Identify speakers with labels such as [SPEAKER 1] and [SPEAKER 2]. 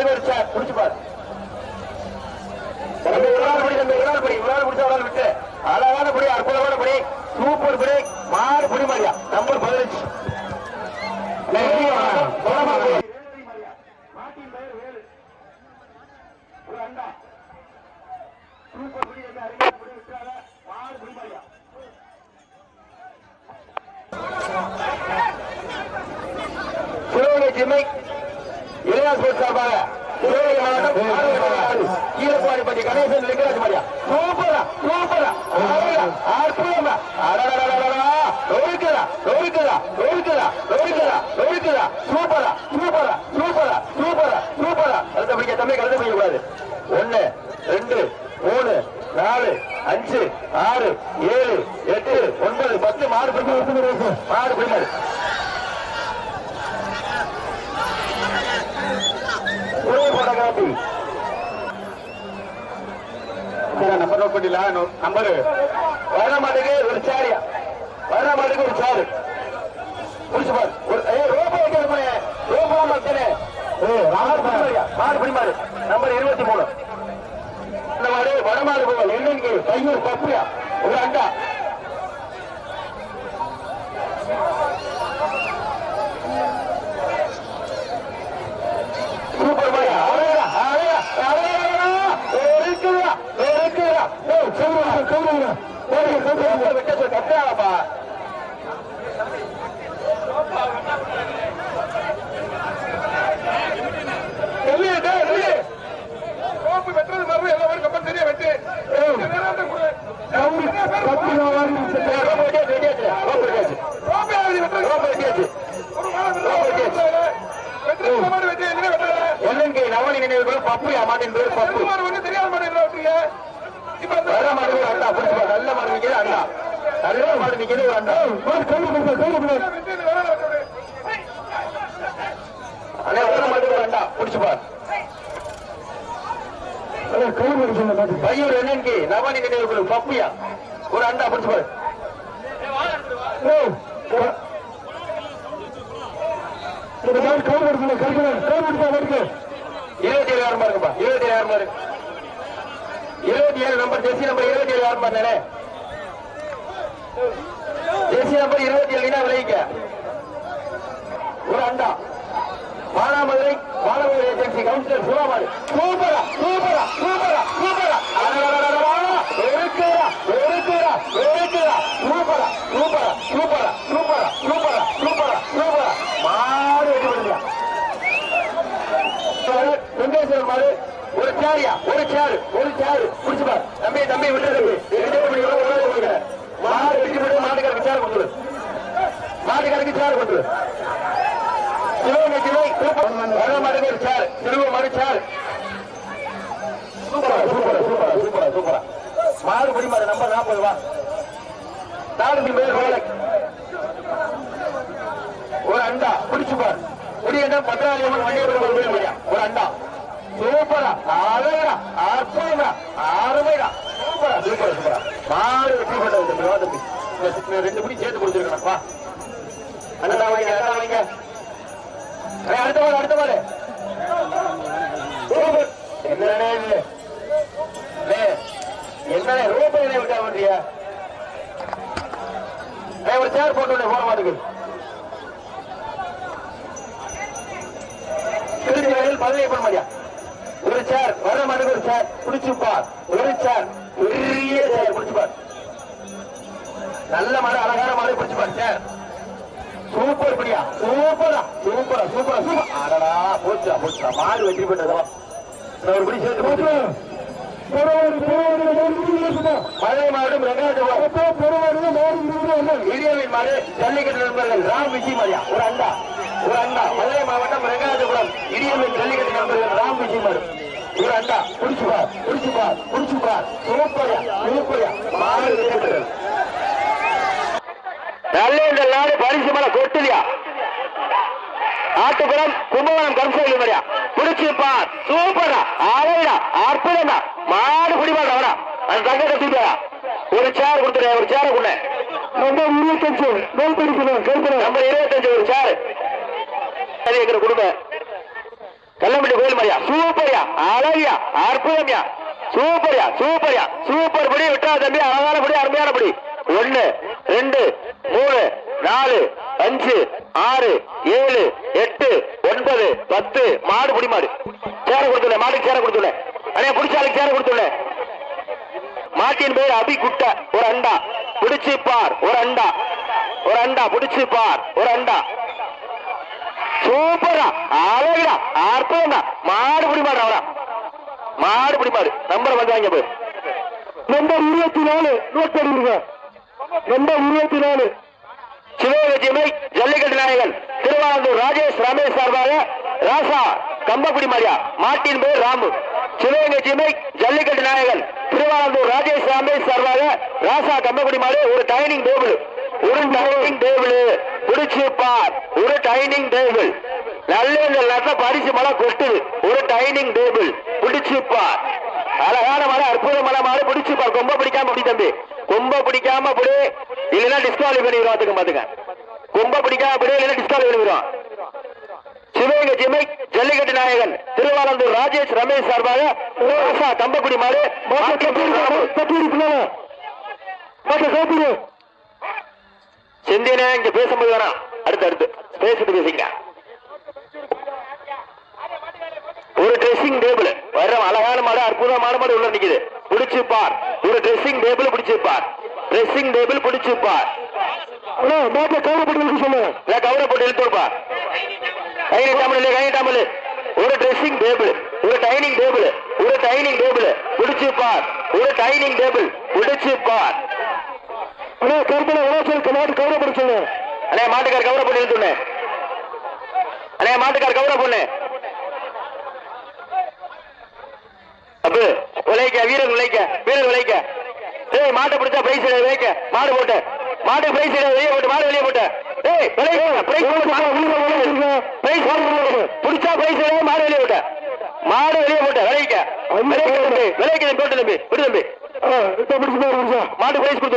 [SPEAKER 1] மாட்டுக்கு ஒரு சார் புடிச்சு பாரு அழகான பிடி, அற்புதமான பிடி, சூப்பர் பிடி, பிடி மாதிரியா, நம்பர் பதினஞ்சு. நெருங்கி வாங்க, வேகமா சிவகங்கை ஜிம்மை இளையா சார்பாக சிவகங்கை மாவட்டம் ஆரோக்கியமான கீழப்பாடிப்பட்டி கணேசன் லிங்கராஜ் மாரியா. சூப்பரா சூப்பரா அற்புதமா அடடடடடடா. நொறுக்குதா நொறுக்குதா நொறுக்குதா நொறுக்குதா நொறுக்குதா சூப்பரா சூப்பரா சூப்பரா சூப்பரா சூப்பரா கழுத்தை பிடிக்க தம்பி கழுத்தை பிடிக்க கூடாது. ஒண்ணு ரெண்டு மூணு நாலு அஞ்சு ஆறு ஏழு எட்டு ஒன்பது பத்து மாடு பிடிக்க மாடு பிடிக்காது ஒரே போட்டோகிராபி மாட்டுக்கு ஒரு சாரியா வர மாட்டுக்கு ஒரு சாரு புடிச்சு பாரு ஒரு ஏ ரோபோ வைக்கிறமே ரோபோ மக்களே மாடு பிடிமாரு நம்பர் இருபத்தி மூணு இந்த மாடு வடமாடு போகல் என்னன்னு கையூர் பப்புயா ஒரு அண்டா சூப்பர் பாயா அழகா அழகா அழகா இருக்குதா இருக்குதா ஓ சொல்லுங்க சொல்லுங்க சொல்லுங்க விட்ட சொல்ல கட்டாப்பா
[SPEAKER 2] கோப்பு வெட்டுறது மாதிரி எல்லா பேரும் கப்பல் சரியா வெட்டு.
[SPEAKER 1] நவனி நினைவுகள் பப்பு மாட்டின் பேர் பப்பு.
[SPEAKER 2] தெரியாத வெட்டுறீங்க? இப்ப
[SPEAKER 1] வர மாடு ஒரு அண்ணா புடிச்சு நல்ல நிக்கிறது அண்ணா நல்ல மாடு நிக்கிறது ஒரு அண்ணா.
[SPEAKER 2] வெட்டி இந்த வேலை வெட்டுறது
[SPEAKER 1] அண்ணா வர மாடு ஒரு அண்ணா. புடிச்சு பார். பையூர் என்னன்னு நவனி நினைவுகள் பப்புயா. ஒரு அண்டா புடிச்சு பாரு. இருபத்தி ஏழு யாருமா இருக்குப்பா இருபத்தி ஏழு யாருமா இருக்கு இருபத்தி ஏழு நம்பர் ஜெர்சி நம்பர் இருபத்தி ஏழு யாருமா தானே நம்பர் இருபத்தி ஏழு விளைவிக்க ஒரு அண்டா. மானாமதுரை மாணவர் ஏஜென்சி கவுன்சிலர் சுறாமாடு சூப்பரா சூப்பரா சூப்பரா சூப்பரா. அடடடடடடா. வெறுக்குறா வெறுக்குறா சூப்பரா சூப்பரா சூப்பரா சூப்பரா சூப்பரா மாடு வெட்டி விடுங்க வெங்கடேஸ்வரர் மாடு ஒரு சேரியா ஒரு சேரு ஒரு சேரு புடிச்சு பாரு தம்பி தம்பி விட்டு தம்பி ரெண்டு மணி வரை ஒரு வேலை கொடுங்க. மாடு வெட்டி விட்டு மாட்டுக்காரருக்கு சேர் கொடுத்துரு மாட்டுக்காரருக்கு சேர் கொடுத்துரு சிவகங்கை சிலை வர மாடுங்க ஒரு திருவ மாடு சேர். சூப்பரா சூப்பரா சூப்பரா சூப்பரா சூப்பரா. மாறு படி மாடு நம்பர் நாற்பது வா. நானூத்தி பேர் வேலை ஒரு அண்டா பிடிச்சு பார். முடியண்டா பத்திராளியம்மன் வண்டியபுரம் வேலையா ஒரு அண்டா. சூப்பரா அழகா அற்புதமா அருமையா சூப்பரா சூப்பரா சூப்பரா. மாறு வெற்றி பண்ண ரெண்டு முடி சேர்த்து கொடுத்துருக்கேன்ப்பா அண்ணா வாங்க அண்ணா வாங்க அடுத்த வாரம் அடுத்த வாரம் என்னடா இது? என்னடா ரூபாய் என்ன விட்டா பண்றியா ஒரு சேர் போட்டு போட மாட்டேங்குது திருச்சி வரையில் பண்ண மாதிரியா ஒரு சேர் வர ஒரு சேர் பிடிச்சு ஒரு சேர் பெரிய சேர் நல்ல மழை அழகான மழை பிடிச்சு சூப்பரா சூப்பரா சூப்பரா சூப்பர். அடடா போச்சா போச்சா. மாடு வெற்றி பெற்றதா. ஒரு படி சேர்த்து போச்சு மழை மாடும் மாடு ஜல்லிக்கட்டு நண்பர்கள் ராம் விஜய் மாரியா ஒரு அண்டா ஒரு அண்டா. மதுரை மாவட்டம் ரெங்கராஜபுரம் இடியமின் ஜல்லிக்கட்டு நண்பர்கள் ராம் விஜயமர் ஒரு அண்டா. புடிச்சுப்பா புடிச்சுப்பா புடிச்சுப்பா சூப்பரியா சூப்பரியா. மாடு வெற்றி நல்ல இந்த நாடு பரிசு மலை கொட்டுதியா? ஆட்டுப்புறம் கும்பகோணம் கருசையில் மரியா புடிச்சுப்பார் சூப்பரா அழகா அற்புதமா மாடு குடிமாடா வரா அந்த தங்கத்தை தூக்கியா ஒரு சேர் கொடுத்துரு. ஒரு சேரை கொண்டு நம்பர் இருபத்தஞ்சு. நோல் படிக்கணும் கேட்கணும் நம்பர் இருபத்தஞ்சு ஒரு சேர் அது எங்கிற குடும்பம் கல்லம்பட்டி கோயில் மாதிரியா? சூப்பர்யா. அழகியா. அற்புதம்யா. சூப்பர்யா. சூப்பர்யா. சூப்பர் படி. விட்டா தம்பி. அழகான படி. அருமையான படி. ஒன்னு ரெண்டு மூணு நாலு அஞ்சு ஆறு ஏழு எட்டு ஒன்பது பத்து மாடு புடி மாடு. சேர கொடுத்துல மாட்டுக்கு சேர கொடுத்துல அண்ணே புடிச்சாலும் சேர கொடுத்துல மாட்டின் பேர் அபி குட்ட ஒரு அண்டா. பிடிச்சு பார் ஒரு அண்டா. ஒரு அண்டா பிடிச்சு பார் ஒரு அண்டா. சூப்பரா அழகுடா. அற்புதம்டா. மாடு பிடி மாடு அவரா. மாடு பிடி மாடு. நம்பர் வந்து வாங்க போய். நம்பர் இருபத்தி நாலு. நோட் பண்ணிருங்க நம்பர் இருபத்தி நாலு. விவசாயிகள் திருவாரூர் ராஜேஷ் ரமேஷ் சார்பாக ராசா கம்பக்குடி மாரியா மாட்டின் பேர் ராமு. சிவகங்கை ஜிமை ஜல்லிக்கட்டு நாயகன் திருவாரூர் ராஜேஷ் ரமேஷ் சார்பாக ராசா கம்பக்குடி மாடு ஒரு டைனிங் டேபிள். ஒரு டைனிங் டேபிள் புடிச்சு பார். ஒரு டைனிங் டேபிள். நல்ல இந்த நல்ல பரிசு மலை கொட்டுது. ஒரு டைனிங் டேபிள் புடிச்சு பார். அழகான மலை அற்புதமான மாடு பிடிச்சு பார். கொம்ப பிடிக்காம அப்படி தம்பி. கொம்ப பிடிக்காம அப்படி. இல்லைன்னா டிஸ்குவாலிஃபை பண்ணிடுவோம் அதுக்கு பாத்துக்க கொம்ப பிடிக்காம பிடி இல்லைன்னா டிஸ்குவாலி பண்ணிடுவோம் சிவகங்கை ஜிமை ஜல்லிக்கட்டு நாயகன் திருவாரூர் ராஜேஷ் ரமேஷ் சார்பாக ராசா கம்பக்குடி மாடு செந்தியனே இங்க பேசும்போது வேணாம். அடுத்து அடுத்து. பேசிட்டு பேசிங்க. ஒரு ட்ரெஸ்ஸிங் டேபிள் வர்ற அழகான மாடு அற்புதமான மாடு உள்ள நிக்குது. பிடிச்சு பார். ஒரு ட்ரெஸ்ஸிங் டேபிள் பிடிச்சு பார். ட்ரெஸ்ஸிங் டேபிள் பிடிச்சு பார். மாட்டை கவரப்பட்டு சொல்லு. கவரப்பட்டு இழுத்துப்பா கை நீட்டாமல் இல்லை கை நீட்டாமல் ஒரு ட்ரெஸ்ஸிங் டேபிள் ஒரு டைனிங் டேபிள் ஒரு டைனிங் டேபிள் பிடிச்சு பார் ஒரு டைனிங் டேபிள் பிடிச்சு பார் அண்ணா கருப்பனை உணவு மாட்டு கவரப்பட சொல்லு. அண்ணே மாட்டுக்கார் கவரப்பட்டு இழுத்துண்ணே அண்ணே மாட்டுக்கார் கவர பொண்ணு அப்பு உழைக்க வீரன் உழைக்க வீரன் உழைக்க. டேய் மாட்டை பிடிச்சா பிரைஸ் வைக்க மாடு போட்டு. மாடு பிரைஸ் வெளியே போட்டு மாடு வெளியே போட்டு பிடிச்சா பிரைஸ் மாடு வெளியே போட்ட மாடு வெளியே போட்ட விளைக்க விளைக்க போட்டு தம்பி விடு தம்பி மாட்டு பிரைஸ் கொடுத்து